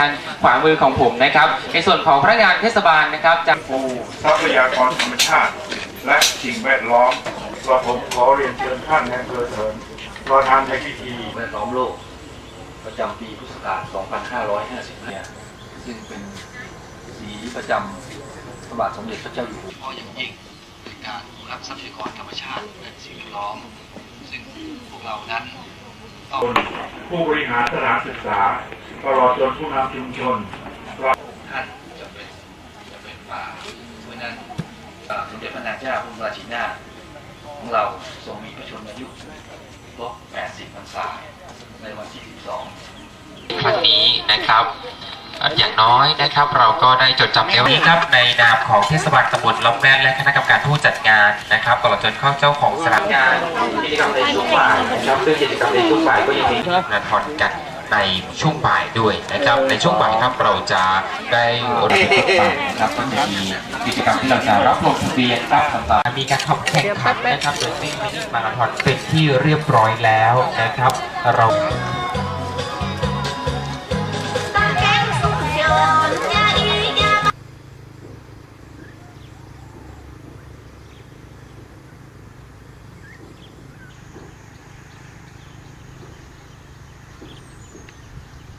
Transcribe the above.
ทางขวามือของผมนะครับ ในส่วนของพนักงานเทศบาลนะครับจะปูทรัพยากรธรรมชาติ และสิ่งแวดล้อมก็ผมขอเรียนเชิญท่านในอำเภอเถินประธานในพิธีแวดล้อมโลก ประจำปีพุทธศักราช 2555 ซึ่งเป็นสีประจำพระบาทสมเด็จพระเจ้าอยู่หัวเฉพาะอย่างยิ่งในการอนุรักษ์ทรัพยากรธรรมชาติและสิ่งแวดล้อม ซึ่งพวกเรานั้นต้องผู้บริหารสถานศึกษา ตลอดจนผู้นำชุมชนท่านจะเป็นจะเป็นป่าเพราะฉะนั้นอ่าสมเด็จพระนางเจ้าพระบรมราชินีนาถของเราทรงมีพระชนมายุครบ80พรรษาในวันที่ 12ครั้งนี้นะครับเอ่ออย่างน้อยนะครับเราก็ได้จดจำในวันนี้ครับในนามของเทศบาลตำบลล้อมแม่นและคณะกรรมการผู้จัดงานนะครับตลอดจนเข้าเจ้าของสนามงานกิจกรรมในช่วงบ่ายนะครับซึ่งกิจกรรมในช่วงบ่ายก็ยังมีมาราธอนกัน ในช่วงบ่ายด้วยนะครับ ในช่วงบ่ายครับเราจะได้รับฟังนะครับก็จะมีกิจกรรมที่เราจะรับลงทะเบียนรับต่างๆมีการขับแข่งขันนะครับโดยวิ่งมินิมาราธอนเป็นที่เรียบร้อยแล้วนะครับ เรา